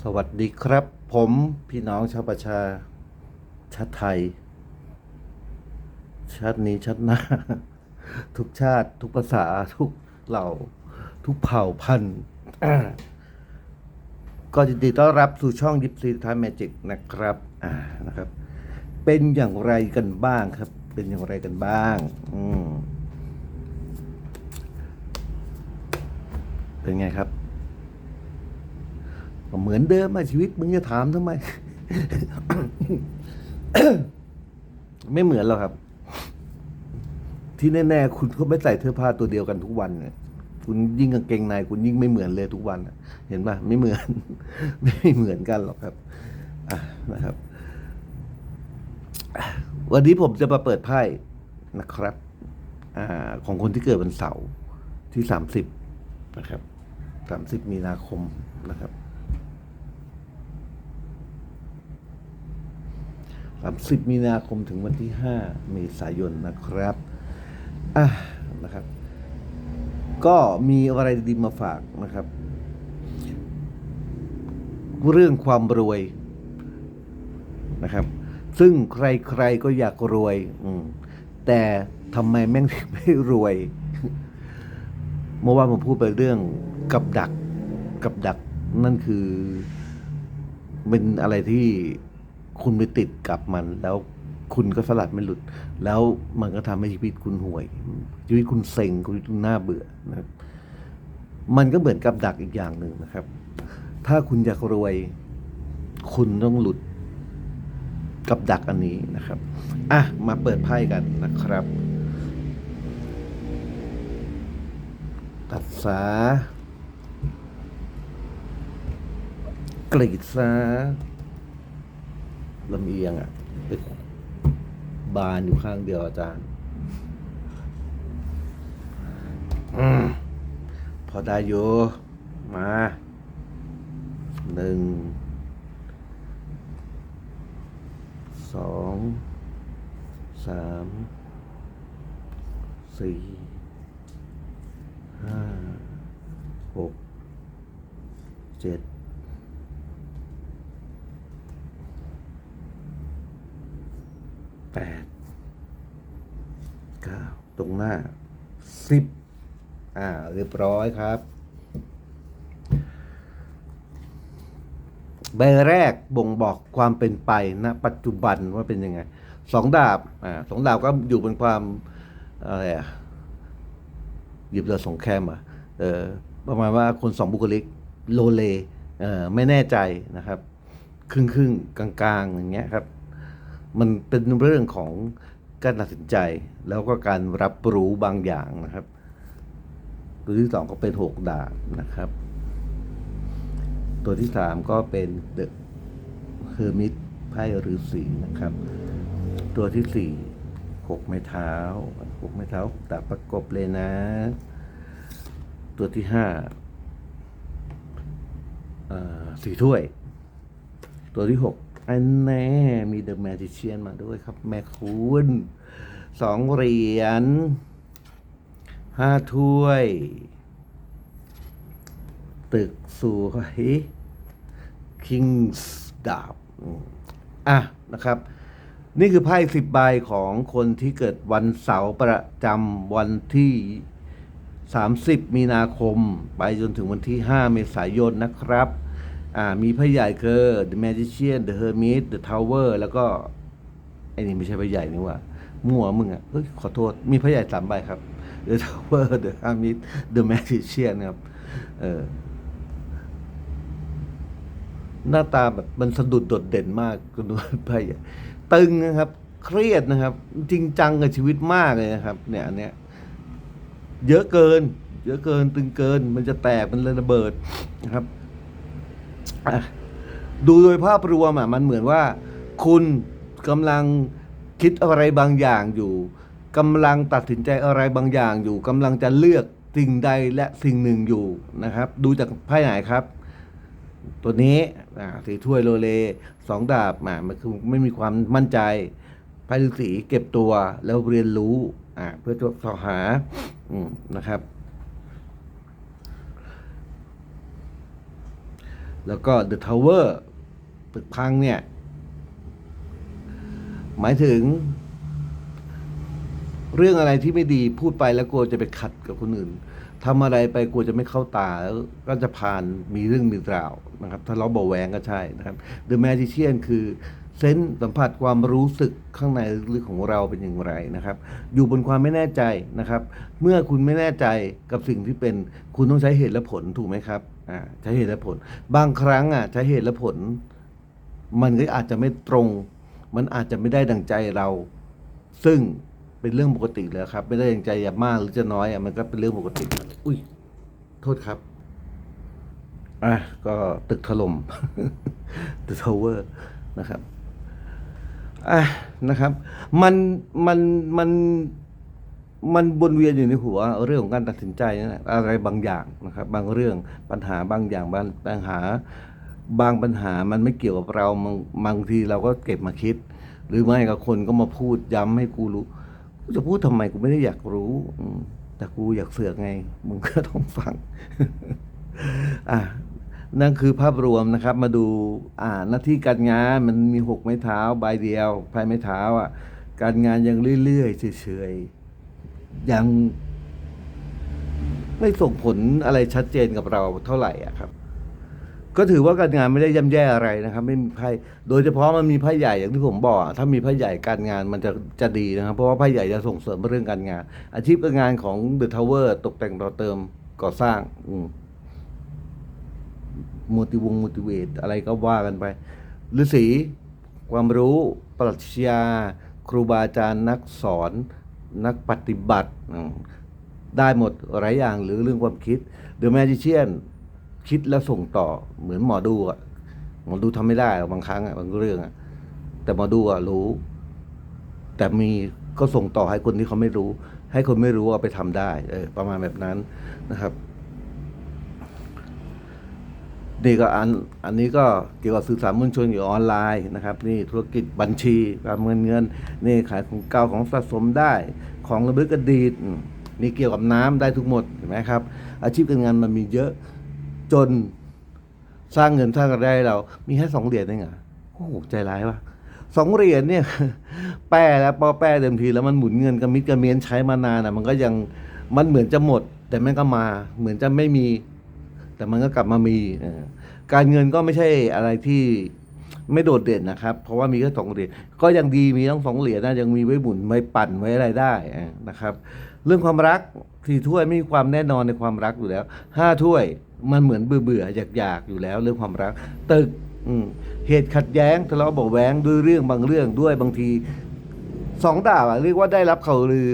สวัสดีครับ ผมพี่น้องชาวประชาชาติไทย ชาตินี้ชาติหน้า ทุกชาติทุกภาษาทุกเหล่า ทุกเผ่าพันธุ์ก็ยินดีต้อนรับสู่ช่องยิปซีท i มแมจิกนะครับอ่านะครับ เป็นอย่างไรกันบ้างครับ เป็นอย่างไรกันบ้าง อืมเป็นไงครับ ก็เหมือนเดิมอะชีวิตมึงจะถามทำไม ไม่เหมือนหรอกครับ ที่แน่ๆคุณก็ไม่ใส่เสื้อผ้าตัวเดียวกันทุกวันเนี่ยคุณยิ่งกางเกงในคุณยิ่งไม่เหมือนเลยทุกวันเห็นปะไม่เหมือน ไม่เหมือนกันหรอกครับอะนะครับ วันนี้ผมจะมาเปิดไพ่นะครับอของคนที่เกิดวันเสาร์ที่สามสิบนะครับสามสิบมีนาคมนะครับ 30 มีนาคมถึงวันที่ 5 เมษายนนะครับอะนะครับ ก็มีอะไรดีมาฝากนะครับ เรื่องความรวยนะครับ ซึ่งใครๆก็อยากรวยแต่ทำไมแม่งถึงไม่รวย เมื่อวานผมพูดไปเรื่องกับดัก กับดักนั่นคือ เป็นอะไรที่ คุณไปติดกับมันแล้วคุณก็สลัดไม่หลุด แล้วมันก็ทำให้ชีวิตคุณห่วย ชีวิตคุณเซ็งชีวิตคุณน่าเบื่อนะครับ มันก็เหมือนกับดักอีกอย่างหนึ่งนะครับ ถ้าคุณอยากรวย คุณต้องหลุดกับดักอันนี้นะครับ อะ มาเปิดไพ่กันนะครับ ตัดสากรีดซา ลำเอียงอะ่ะไปบานอยู่ข้างเดียวอาจารย์อมพอได้อยู่ มาหนึ่งสองสามสี่ห้าหกเจ็ด แปด เก้า ตรงหน้าสิบอ่า เรียบร้อยครับ ใบแรกบ่งบอกความเป็นไปณปัจจุบันว่าเป็นยังไงสองดาบอ่าสองดาบก็อยู่เป็นความอะไรอะหยิบเรือสองแคมอะเออประมาณว่าคนสองบุคลิกโลเลเออไม่แน่ใจนะครับ ครึ่งครึ่งกลางๆอย่างเงี้ยครับ มันเป็นเรื่องของ การตัดสินใจแล้วก็การรับรู้บางอย่างนะครับ ตัวที่สองก็เป็นหกดาบนะครับ ตัวที่สามก็เป็นเดอะเฮอร์มิตไพ่ฤาษีนะครับ ตัวที่สี่หกไม้เท้าหกไม้เท้าดาบประกบเลยนะ ตัวที่ห้าสี่ถ้วย ตัวที่หก อันแน่มีเดอะแมจิเชียนมาด้วยครับ แม่คุณสองเหรียญห้าถ้วย ตึกสวยคิงส์ดาบอะนะครับ นี่คือไพ่สิบใบของคนที่เกิดวันเสาร์ประจำวันที่ 30 มีนาคม ไปจนถึงวันที่ 5 เมษายนนะครับ อ่ามีไพ่ใหญ่คือ The Magician The Hermit The Tower แล้วก็ไอ้นี่ไม่ใช่ไพ่ใหญ่นี่ว่ามั่วมึงอะเฮ้ยขอโทษ มีไพ่ใหญ่สามใบครับ The Tower The Hermit The Magician ครับเออหน้าตาแบบมันสะดุดโดดเด่นมากคุณดูไพ่ใหญ่ตึงนะครับ เครียดนะครับ จริงจังกับชีวิตมากเลยนะครับ เนี่ยอันเนี้ยเยอะเกิน เยอะเกินตึงเกิน มันจะแตกมันเลยระเบิดนะครับ ดูโดยภาพรวมอะมันเหมือนว่า คุณกำลังคิดอะไรบางอย่างอยู่กำลังตัดสินใจอะไรบางอย่างอยู่กำลังจะเลือกสิ่งใดและสิ่งหนึ่งอยู่นะครับ ดูจากไพ่ไหนครับ ตัวนี้อ่าสีถ้วยโลเลสองดาบอ่ามันคือไม่มีความมั่นใจไพ่ฤาษีเก็บตัวแล้วเรียนรู้อ่าเพื่อจะสอหานะครับ แล้วก็ The Tower ตึกพังเนี่ย หมายถึง เรื่องอะไรที่ไม่ดีพูดไปแล้วกลัวจะไปขัดกับคนอื่นทำอะไรไปกลัวจะไม่เข้าตาแล้วก็จะผ่านมีเรื่องมีราวนะครับ ถ้าเราเบอกแหวงก็ใช่นะครับ The Magician คือเซนส์สัมผัสความรู้สึกข้างในลึกๆของเราเป็นอย่างไรนะครับ อยู่บนความไม่แน่ใจนะครับ เมื่อคุณไม่แน่ใจกับสิ่งที่เป็นคุณต้องใช้เหตุและผลถูกไหมครับ อ่าใช้เหตุและผล บางครั้งอะใช้เหตุและผล มันก็อาจจะไม่ตรง มันอาจจะไม่ได้ดังใจเรา ซึ่งเป็นเรื่องปกติแล้วครับ ไม่ได้ดังใจอย่ามากหรือจะน้อยอะมันก็เป็นเรื่องปกติ อุ้ยโทษครับอะก็ตึกถล่ม The Tower นะครับอะนะครับ มันมันมัน มันวนเวียนอยู่ในหัวเรื่องของการตัดสินใจนะอะไรบางอย่างนะครับ บางเรื่องปัญหาบางอย่างบางปัญหา บางปัญหามันไม่เกี่ยวกับเราบางบางทีเราก็เก็บมาคิด หรือไม่ก็คนก็มาพูดย้ำให้กูรู้กูจะพูดทำไมกูไม่ได้อยากรู้แต่กูอยากเสือกไงมึงก็ต้องฟังอะนั่นคือภาพรวมนะครับ มาดูอ่าหน้าที่การงานมันมีหกไม้เท้าใบเดียวภายไม้เท้าอะการงานยังเรื่อยๆเฉยๆ ยังไม่ส่งผลอะไรชัดเจนกับเราเท่าไหร่อะครับ ก็ถือว่าการงานไม่ได้ย่ำแย่อะไรนะครับ ไม่มีไพ่โดยเฉพาะมันมีไพ่ใหญ่อย่างที่ผมบอกถ้ามีไพ่ใหญ่การงานมันจะจะดีนะครับ เพราะว่าไพ่ใหญ่จะส่งเสริมเรื่องการงาน อาชีพการงานของเดอะทาวเวอร์ตกแต่งต่อเติมก่อสร้าง อืมมูติวงมูติเวตอะไรก็ว่ากันไปฤาษีความรู้ปรัชญาครูบาอาจารย์นักสอน นักปฏิบัติได้หมดหลายอย่างหรือเรื่องความคิดเดอะแมจิเชียนคิดแล้วส่งต่อเหมือนหมอดูอะหมอดูทำไม่ได้บางครั้งอะบางเรื่องอะแต่หมอดูอะรู้ แต่มีก็ส่งต่อให้คนที่เขาไม่รู้ ให้คนไม่รู้เอาไปทำได้ เออ ประมาณแบบนั้นนะครับ นี่ก็อันอันนี้ก็เกี่ยวกับสื่อสารมวลชนอยู่ออนไลน์นะครับ นี่ธุรกิจบัญชีการเงินเงิน นี่ขายของเก่าของสะสมได้ ของระลึกอดีตนี่เกี่ยวกับน้ำได้ทุกหมดเห็นไหมครับ อาชีพการงานมันมีเยอะจนสร้างเงินสร้างรายได้เรา มีแค่สองเหรียญเองเหรอโอ้โหใจร้ายว่ะสองเหรียญเนี่ย แป้แล้วปอแป้เต็มทีแล้วมันหมุนเงินกระมิดกระเมียนใช้มานานอะ มันก็ยังมันเหมือนจะหมด แต่แม่งก็มา เหมือนจะไม่มี แต่มันก็กลับมามีการเงินก็ไม่ใช่อะไรที่ไม่โดดเด่นนะครับ เพราะว่ามีแค่สองเหรียญก็ยังดีมีทั้งสองเหรียญนะยังมีไว้หมุนไว้ปั่นไว้อะไรได้นะครับ เรื่องความรักสี่ถ้วยไม่มีความแน่นอนในความรักอยู่แล้วห้าถ้วยมันเหมือนเบื่อเบื่ออยากอยากๆอยู่แล้ว เรื่องความรัก ตึกเหตุขัดแย้งทะเลาะเบาะแว้งด้วยเรื่องบางเรื่องด้วยบางทีสองดาบเรียกว่าได้รับข่าวลือ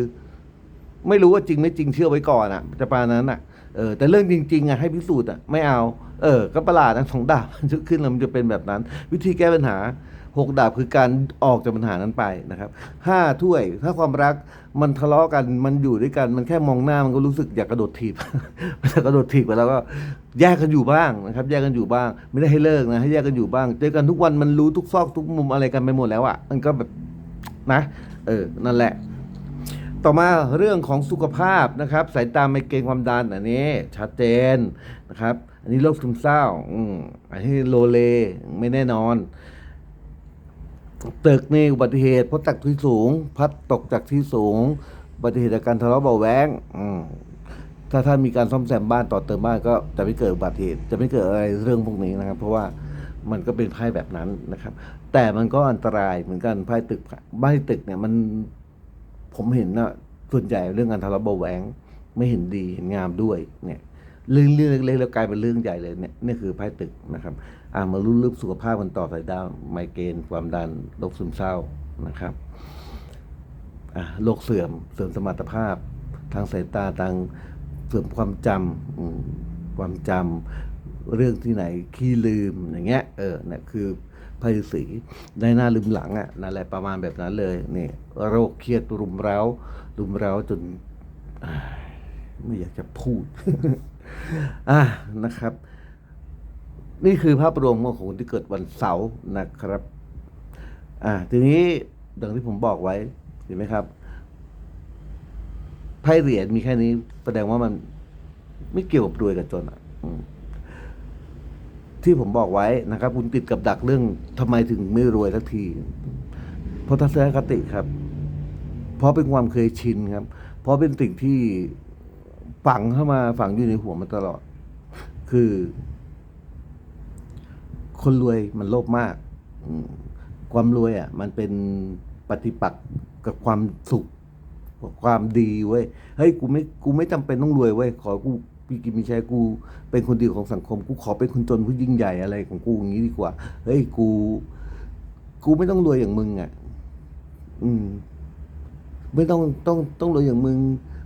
ไม่รู้ว่าจริงไม่จริงเชื่อไว้ก่อนอะจะปานนั้นอะ เออแต่เรื่องจริงๆอะให้พิสูจน์อะไม่เอา เออ ก็ประหลาดนะสองดาบมันจะขึ้นแล้วมันจะเป็นแบบนั้น วิธีแก้ปัญหาหกดาบคือการออกจากปัญหานั้นไปนะครับห้าถ้วย ถ้าความรักมันทะเลาะกันมันอยู่ด้วยกันมันแค่มองหน้ามันก็รู้สึกอยากกระโดดถีบมันจะกระโดดถีบไปแล้วก็แยกกันอยู่บ้างนะครับ แยกกันอยู่บ้าง ไม่ได้ให้เลิกนะให้แยกกันอยู่บ้างเจอกันทุกวันมันรู้ทุกซอกทุกมุมอะไรกันไปหมดแล้วอะมันก็แบบนะ เออนั่นแหละ ต่อมาเรื่องของสุขภาพนะครับ สายตาไม่เกรงความดันอันนี้ ชัดเจนนะครับ อันนี้โรคซึมเศร้าอืมอันนี้โลเลไม่แน่นอน ตึกนี่อุบัติเหตุเพราะจากที่สูง พัดตกจากที่สูง อุบัติเหตุจากการทะเลาะเบาะแวงอืมถ้าท่านมีการซ่อมแซมบ้านต่อเติมบ้านก็จะไม่เกิดอุบัติเหตุจะไม่เกิดอะไรเรื่องพวกนี้นะครับ เพราะว่ามันก็เป็นไพ่แบบนั้นนะครับ แต่มันก็อันตรายเหมือนกันไพ่ตึกไพ่ตึกเนี่ยมัน ผมเห็นนะส่วนใหญ่เรื่องการทะเลาะเบาแหวงไม่เห็นดีเห็นงามด้วยเนี่ยเรื่องเรื่องเล็กๆแล้วกลายเป็นเรื่องใหญ่เลยเนี่ยนี่คือไพ่ตึกนะครับ อ่ามารู้เรื่องสุขภาพกันต่อสายดาวไมเกรนความดันโรคซึมเศร้านะครับอ่าโรคเสื่อมเสื่อมสมรรถภาพ ทางสายตาทางเสื่อมความจำอืมความจำเรื่องที่ไหนขี้ลืมอย่างเงี้ยเออเนี่ยคือ ไพ่ฤาษีได้หน้าลืมหลังอะนั่นแหละประมาณแบบนั้นเลยนี่โรคเครียดรุมเร้ารุมเร้าจนไม่อยากจะพูดอ่านะครับ นี่คือภาพรวมของคนที่เกิดวันเสาร์นะครับอ่าทีนี้ดังที่ผมบอกไว้เห็นไหมครับไพ่เหรียญมีแค่นี้แสดงว่ามันไม่เกี่ยวกับรวยกับจนอะอืม ที่ผมบอกไว้นะครับ คุณติดกับดักเรื่องทำไมถึงไม่รวยสักที เพราะทัศนคติครับ เพราะเป็นความเคยชินครับ เพราะเป็นสิ่งที่ฝังเข้ามาฝังอยู่ในหัวมาตลอด คือ คนรวยมันโลภมาก ความรวยอะ มันเป็นปฏิปักษ์กับความสุข ความดีเว้ย เฮ้ยกูไม่กูไม่จำเป็นต้องรวยเว้ยขอกู พี่กินมีใช้กูเป็นคนดีของสังคม กูขอเป็นคนจนผู้ยิ่งใหญ่อะไรของกูอย่างนี้ดีกว่า เฮ้ยกู กูไม่ต้องรวยอย่างมึงอะ อืม ไม่ต้องต้องต้องรวยอย่างมึง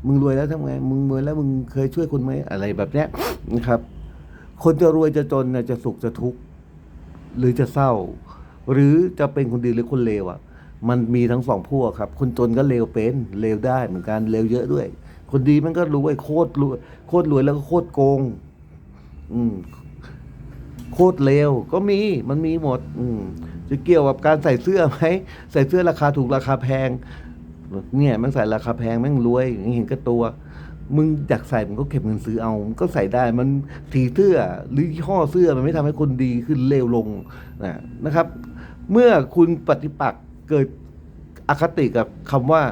มึงรวยแล้วทำไง มึงรวยแล้วมึงเคยช่วยคนไหมอะไรแบบเนี้ยนะครับ คนจะรวยจะจนจะสุขจะทุกข์หรือจะเศร้า หรือจะเป็นคนดีหรือคนเลวอะ มันมีทั้งสองพวกครับ คนจนก็เลวเป็นเลวได้เหมือนกันเลวเยอะด้วย คนดีมันก็รวยโคตรรวยโคตรรวยแล้วก็โคตรโกง อืม โคตรเลวก็มีมันมีหมด อืม จะเกี่ยวกับการใส่เสื้อไหมใส่เสื้อราคาถูกราคาแพง เนี่ยมันใส่ราคาแพงแม่งรวยอย่างนี้เห็นกับตัวมึงอยากใส่มึงก็เก็บเงินซื้อเอามันก็ใส่ได้ มันสีเสื้อหรือยี่ห้อเสื้อมันไม่ทำให้คนดีขึ้นเลวลงนะนะครับ เมื่อคุณปฏิปักษ์เกิดอคติกับคำว่า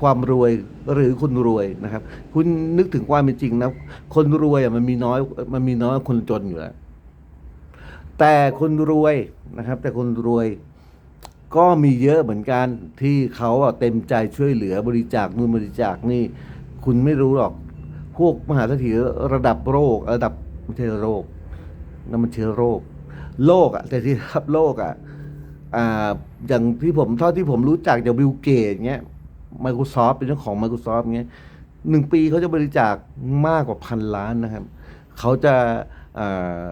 ความรวยหรือคนรวยนะครับ คุณนึกถึงความเป็นจริงนะคนรวยอะมันมีน้อยมันมีน้อยคนจนอยู่แล้วแต่คนรวยนะครับ แต่คนรวยก็มีเยอะเหมือนกันที่เขาเต็มใจช่วยเหลือบริจาคนู่นบริจาคนี่ คุณไม่รู้หรอก พวกมหาเศรษฐีระดับโรค ระดับไม่ใช่โรคนั่นมันเชื้อโรค โลกอะแต่ที่รับโลกอะอ่าอย่างที่ผมเท่าที่ผมรู้จักจากบิลเกตเงี้ย Microsoft เป็นเจ้าของ Microsoft เงี้ยหนึ่งปีเขาจะบริจาคมากกว่าพันล้านนะครับ เขาจะา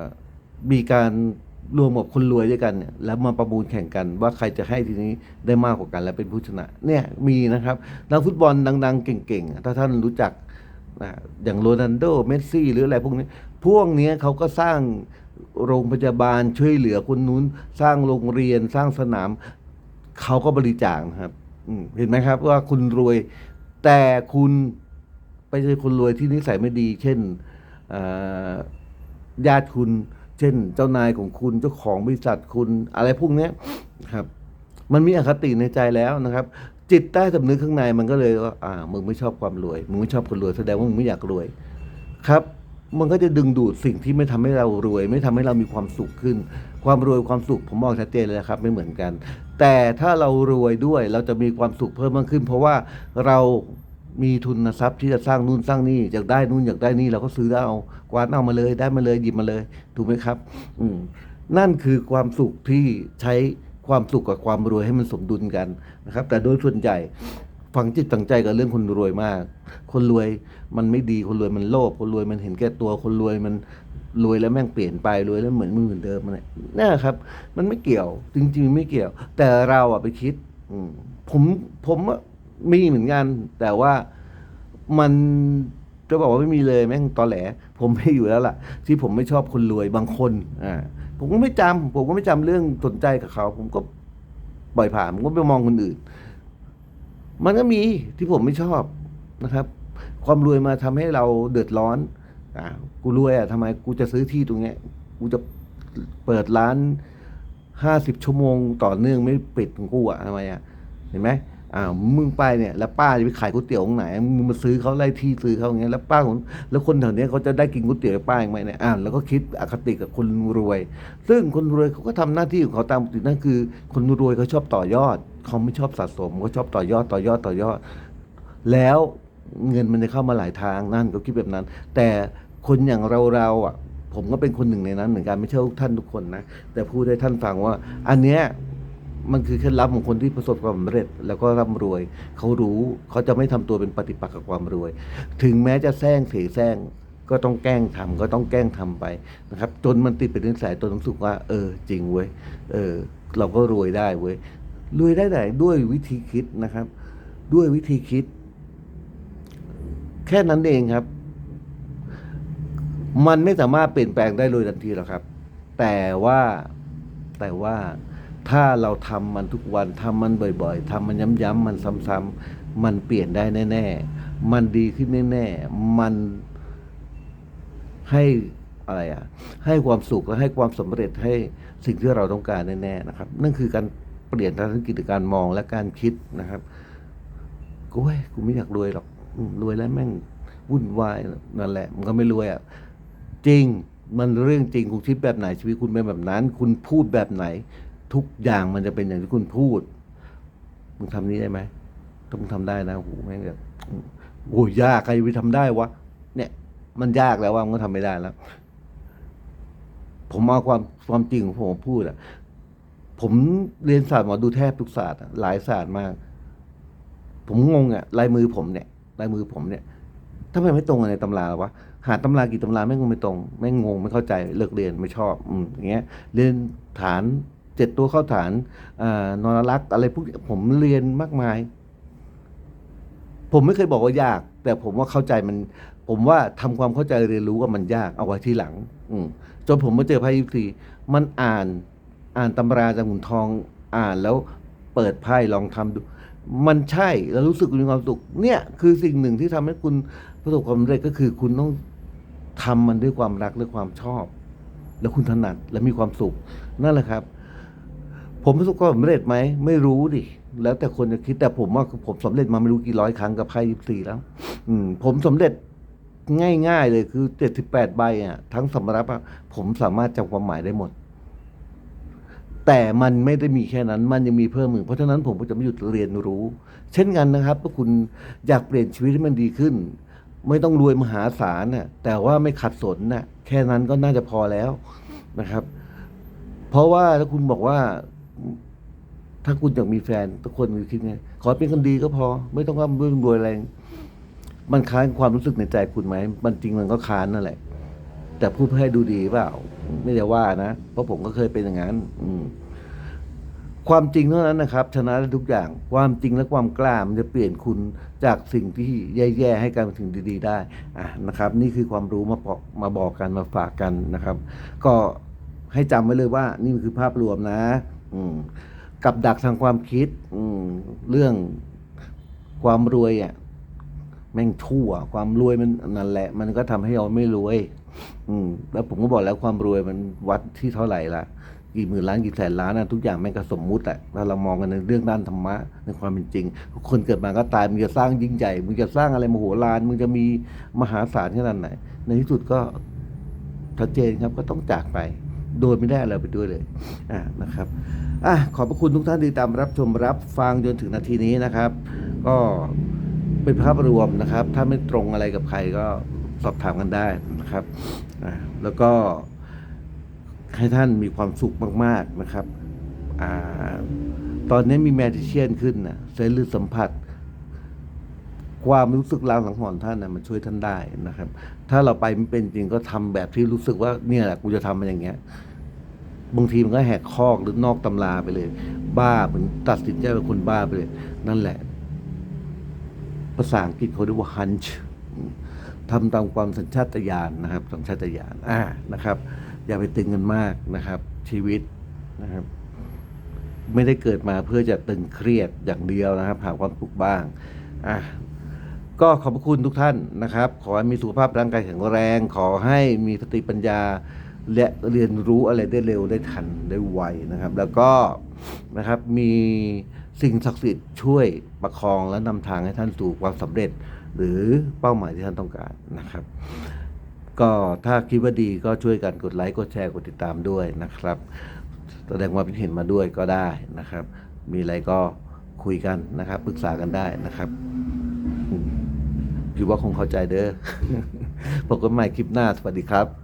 มีการรวมกับคนรวยด้วยกันเนี่ยแล้วมาประมูลแข่งกันว่าใครจะให้ทีนี้ได้มากกว่ากันและเป็นผู้ชนะเนี่ยมีนะครับนักฟุตบอลดัง ๆ เก่งๆ ถ้าท่านรู้จักนะอย่างโรนัลโดเมสซี่หรืออะไรพวกนี้ พวกนี้เขาก็สร้างโรงพยาบาลช่วยเหลือคนนู้น สร้างโรงเรียนสร้างสนาม เขาก็บริจาคนะครับ เห็นไหมครับ ว่าคุณรวย แต่คุณไปเจอคนรวยที่นิสัยไม่ดี เช่นญาติคุณ เช่น เจ้านายของคุณเจ้าของบริษัทคุณอะไรพวกนี้ครับ มันมีอคติในใจแล้วนะครับ จิตใต้สำนึกข้างในมันก็เลยว่าอ่ามึงไม่ชอบความรวย มึงไม่ชอบคนรวยแสดงว่ามึงไม่อยากรวยครับ มันก็จะดึงดูดสิ่งที่ไม่ทำให้เรารวย ไม่ทำให้เรามีความสุขขึ้น ความรวยความสุขผมบอกชัดเจนเลยนะครับไม่เหมือนกัน แต่ถ้าเรารวยด้วยเราจะมีความสุขเพิ่มมากขึ้น เพราะว่าเรามีทุนทรัพย์ที่จะสร้างนู่นสร้างนี่อยากได้นู่นอยากได้นี่เราก็ซื้อได้เอากวาดเอามาเลยได้มาเลยหยิบมาเลย ถูกไหมครับ อืมนั่นคือความสุขที่ใช้ความสุขกับความรวยให้มันสมดุลกันนะครับ แต่โดยส่วนใหญ่ฝังจิตฝังใจกับเรื่องคนรวยมาก คนรวย มันไม่ดีคนรวยมันโลภคนรวยมันเห็นแก่ตัวคนรวยมันรวยแล้วแม่งเปลี่ยนไปรวยแล้วเหมือนมือเหมือนเดิมมันนี่ครับ มันไม่เกี่ยว จริง ๆ ไม่เกี่ยว แต่เราอะไปคิดผมผมอะมีเหมือนกัน แต่ว่ามันจะบอกว่าไม่มีเลยแม่งตอแหล ผมไม่อยู่แล้วล่ะ ที่ผมไม่ชอบคนรวยบางคนอ่าผมก็ไม่จำผมก็ไม่จำเรื่องสนใจกับเขา ผมก็ปล่อยผ่านผมก็ไปมองคนอื่น มันก็มีที่ผมไม่ชอบนะครับ ความรวยมาทำให้เราเดือดร้อนอ่ากูรวยอะทำไมกูจะซื้อที่ตรงเนี้ยกูจะเปิดร้านห้าสิบชั่วโมงต่อเนื่องไม่ปิดของกูอะทำไมอะเห็นไหมอ่ามึงไปเนี่ยแล้วป้าจะไปขายก๋วยเตี๋ยวตรงไหนมึงมาซื้อเขาไล่ที่ซื้อเขาอย่างเงี้ยแล้วป้าของแล้วคนแถวเนี้ยเขาจะได้กินก๋วยเตี๋ยวป้าอีกไหมเนี่ยอ่าแล้วก็คิดอคติกับคนรวย ซึ่งคนรวยเขาก็ทำหน้าที่ของเขาตามปกตินั่นคือ คนรวยเขาชอบต่อยอดเขาไม่ชอบสะสมเขาชอบต่อยอดต่อยอดต่อยอด แล้ว เงินมันจะเข้ามาหลายทางนั่นก็คิดแบบนั้น แต่คนอย่างเราเราๆอะ ผมก็เป็นคนหนึ่งในนั้นเหมือนกันไม่ใช่ทุกท่านทุกคนนะแต่พูดให้ท่านฟังว่า อันเนี้ยมันคือเคล็ดลับของคนที่ประสบความสำเร็จ แล้วก็ร่ำรวย เขารู้เขาจะไม่ทำตัวเป็นปฏิปักษ์กับความรวย ถึงแม้จะแซงเสแซงก็ต้องแกล้งทำก็ต้องแกล้งทำไปนะครับ จนมันติดเป็นนิสัยจนรู้สึกว่า เออ จริงเว้ยเออ เราก็รวยได้เว้ยรวยได้แต่ด้วยวิธีคิดนะครับ ด้วยวิธีคิด แค่นั้นเองครับ มันไม่สามารถเปลี่ยนแปลงได้เลยทันทีหรอกครับ แต่ว่าแต่ว่าถ้าเราทำมันทุกวันทำมันบ่อย ๆทำมันย้ำๆมันซ้ำๆมันเปลี่ยนได้แน่ ๆ มันดีขึ้นแน่ ๆ มันให้อะไรอะ ให้ความสุขและให้ความสำเร็จให้สิ่งที่เราต้องการแน่ๆนะครับ นั่นคือการเปลี่ยนทัศนคติการมองและการคิดนะครับกูเว้ยกูไม่อยากรวยหรอก รวยแล้วแม่งวุ่นวายนั่นแหละ มันก็ไม่รวยอะจริงมันเรื่องจริงคุณคิดแบบไหนชีวิตคุณเป็นแบบนั้น คุณพูดแบบไหน ทุกอย่างมันจะเป็นอย่างที่คุณพูดมึงทำนี้ได้ไหมต้องทำได้นะโอ้แม่งแบบโอ้ยยากใครไปทำได้วะเนี่ย มันยากแล้วว่ามันก็ทำไม่ได้แล้ว ผมเอาความความจริงของผมพูดอะผมเรียนศาสตร์หมอดูแทบทุกศาสตร์หลายศาสตร์มาก ผมงงอะลายมือผมเนี่ย ลายมือผมเนี่ยทำไมไม่ตรงกันในตำราวะหาตำรากี่ตำราไม่งงไม่ตรงไม่งงไม่เข้าใจเลิกเรียนไม่ชอบอืมอย่างเงี้ยเรียนฐานเจ็ดตัวเข้าฐานอ่านรักอะไรพวกนี้ผมเรียนมากมาย ผมไม่เคยบอกว่ายาก แต่ผมว่าเข้าใจมัน ผมว่าทำความเข้าใจเรียนรู้ว่ามันยากเอาไว้ทีหลัง อืจนผมมาเจอไพ่ยิปซีมันอ่าน อ่านตำราจากหมุนทอง อ่านแล้วเปิดไพ่ลองทำดู มันใช่แล้วรู้สึกมีความสุขเนี่ยคือสิ่งหนึ่งที่ทำให้คุณประสบความสำเร็จก็คือคุณต้องทำมันด้วยความรักด้วยความชอบ แล้วคุณถนัดและมีความสุขนั่นแหละครับ ผมประสบความสำเร็จไหมไม่รู้ดิแล้วแต่คนจะคิดแต่ผมว่าผมสำเร็จมาไม่รู้กี่ร้อยครั้งกับไพ่ยิปซีแล้ว อืม ผมสำเร็จง่ายๆเลยคือเจ็ดสิบแปดใบอะทั้งสำรับผมสามารถจำความหมายได้หมด แต่มันไม่ได้มีแค่นั้น มันยังมีเพิ่มมือเพราะฉะนั้นผมก็จะไม่หยุดเรียนรู้ เช่นกันนะครับถ้าคุณอยากเปลี่ยนชีวิตให้มันดีขึ้น ไม่ต้องรวยมหาศาลน่ะแต่ว่าไม่ขัดสนน่ะแค่นั้นก็น่าจะพอแล้วนะครับ เพราะว่าถ้าคุณบอกว่า ถ้าคุณอยากมีแฟนทุกคนมีคิดไงขอเป็นคนดีก็พอ ไม่ต้องร่ำรวยรวยอะไรมันค้านความรู้สึกในใจคุณไหมมันจริงมันก็ค้านนั่นแหละ แต่พูดเพื่อให้ดูดีเปล่า ไม่ได้ว่านะ เพราะผมก็เคยเป็นอย่างนั้น อืมความจริงเท่านั้นนะครับ ชนะได้ทุกอย่างความจริงและความกล้ามันจะเปลี่ยนคุณจากสิ่งที่แย่ๆให้กลายเป็นสิ่งดีๆ ได้อะนะครับ นี่คือความรู้มาบอกมาบอกกันมาฝากกันนะครับ ก็ให้จำไว้เลยว่า นี่คือภาพรวมนะ อืมกับดักทางความคิด อืมเรื่องความรวยอะแม่งชั่ว ความรวยมันนั่นแหละ มันก็ทำให้เราไม่รวย อืมแล้วผมก็บอกแล้วความรวยมันวัดที่เท่าไหร่ละกี่หมื่นล้านกี่แสนล้านนะทุกอย่างแม่งก็สมมุติอะถ้าเรามองกันในเรื่องด้านธรรมะในความเป็นจริงทุกคนเกิดมาก็ตายมึงจะสร้างยิ่งใหญ่มึงจะสร้างอะไรมโหฬารมึงจะมีมหาศาลขนาดไหน ในที่สุดก็ชัดเจนครับก็ต้องจากไป โดยไม่ได้อะไรไปด้วยเลยอ่านะครับอะขอบพระคุณทุกท่านที่ตามรับชมรับฟังจนถึงนาทีนี้นะครับ ก็เป็นภาพรวมนะครับ ถ้าไม่ตรงอะไรกับใครก็ สอบถามกันได้นะครับแล้วก็ให้ท่านมีความสุขมาก ๆนะครับอตอนนี้มีแมจิเชียนขึ้นนะเซนส์สัมผัส ความรู้สึกรางสังหรณ์ท่านนะมันช่วยท่านได้นะครับ ถ้าเราไปไม่เป็นจริงก็ทำแบบที่รู้สึกว่าเนี่ยแหละกูจะทำมันอย่างเงี้ยบางทีมันก็แหกคอกหรือนอกตำราไปเลย บ้าเหมือนตัดสินใจเป็นคนบ้าไปเลย นั่นแหละ ภาษาอังกฤษเขาเรียกว่า hunch ทำตามความสัญชาตญาณนะครับ สัญชาตญาณอ่านะครับ อย่าไปตึงกันมากนะครับ ชีวิตนะครับ ไม่ได้เกิดมาเพื่อจะตึงเครียดอย่างเดียวนะครับ หาความสุขบ้างอะก็ขอบพระคุณทุกท่านนะครับ ขอให้มีสุขภาพร่างกายแข็งแรง ขอให้มีสติปัญญา และเรียนรู้อะไรได้เร็วได้ทันได้ไวนะครับ แล้วก็นะครับมีสิ่งศักดิ์สิทธิ์ช่วยประคองและนำทางให้ท่านสู่ความสำเร็จ หรือเป้าหมายที่ท่านต้องการนะครับ ก็ถ้าคิดว่าดีก็ช่วยกันกดไลค์กดแชร์กดติดตามด้วยนะครับแสดงความคิดเห็นมาด้วยก็ได้นะครับ มีอะไรก็คุยกันนะครับปรึกษากันได้นะครับคิดว่าคงเข้าใจเด้อพบกันใหม่คลิปหน้าสวัสดีครับ